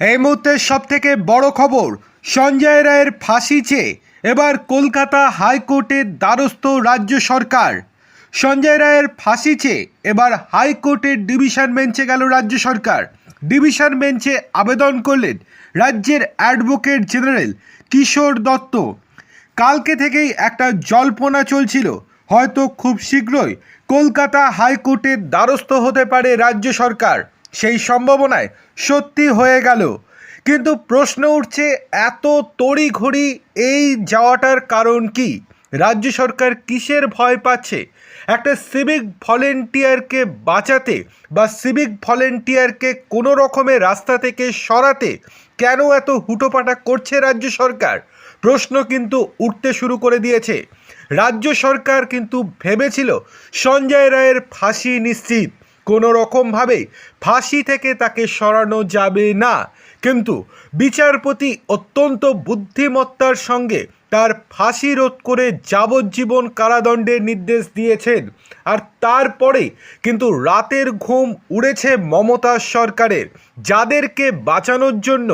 এই মুহূর্তের সব থেকে বড় খবর, সঞ্জয় রায়ের ফাঁসি চেয়ে এবার কলকাতা হাইকোর্টের দ্বারস্থ রাজ্য সরকার। সঞ্জয় রায়ের ফাঁসি চেয়ে এবার হাইকোর্টের ডিভিশন বেঞ্চে গেল রাজ্য সরকার। ডিভিশন বেঞ্চে আবেদন করলেন রাজ্যের অ্যাডভোকেট জেনারেল কিশোর দত্ত। কালকে থেকেই একটা জল্পনা চলছিল, হয়তো খুব শীঘ্রই কলকাতা হাইকোর্টের দ্বারস্থ হতে পারে রাজ্য সরকার। সেই সম্ভাবনায় সত্যি হয়ে গেল। কিন্তু প্রশ্ন উঠছে, এত তড়িঘড়ি এই যাওয়াটার কারণ কি? রাজ্য সরকার কিসের ভয় পাচ্ছে? একটা সিভিক ভলেন্টিয়ারকে বাঁচাতে বা সিভিক ভলেন্টিয়ারকে কোনো রকমের রাস্তা থেকে সরাতে কেন এত হুটোপাটা করছে রাজ্য সরকার? প্রশ্ন কিন্তু উঠতে শুরু করে দিয়েছে। রাজ্য সরকার কিন্তু ভেবেছিল, সঞ্জয় রায়ের ফাঁসি নিশ্চিত। কোনো রকমভাবে ফাঁসি থেকে তাকে সরানো যাবে না। কিন্তু বিচারপতি অত্যন্ত বুদ্ধিমত্তার সঙ্গে তার ফাঁসি রোধ করে যাবজ্জীবন কারাদণ্ডের নির্দেশ দিয়েছেন। আর তারপরে কিন্তু রাতের ঘুম উড়েছে মমতা সরকারের। যাদেরকে বাঁচানোর জন্য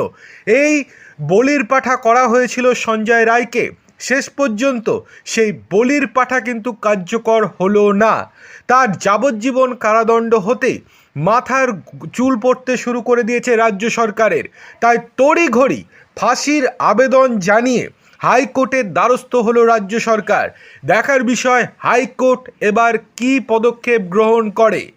এই বলির পাঠা করা হয়েছিল সঞ্জয় রায়কে। শেষ পর্যন্ত সেই বলির পাঠা কিন্তু কার্যকর হলো না। তার যাবজ্জীবন কারাদণ্ড হতে মাথার চুল পড়তে শুরু করে দিয়েছে রাজ্য সরকারের। তাই তড়িঘড়ি ফাঁসির আবেদন জানিয়ে হাইকোর্টের দ্বারস্থ হলো রাজ্য সরকার। দেখার বিষয়, হাইকোর্ট এবার কী পদক্ষেপ গ্রহণ করে?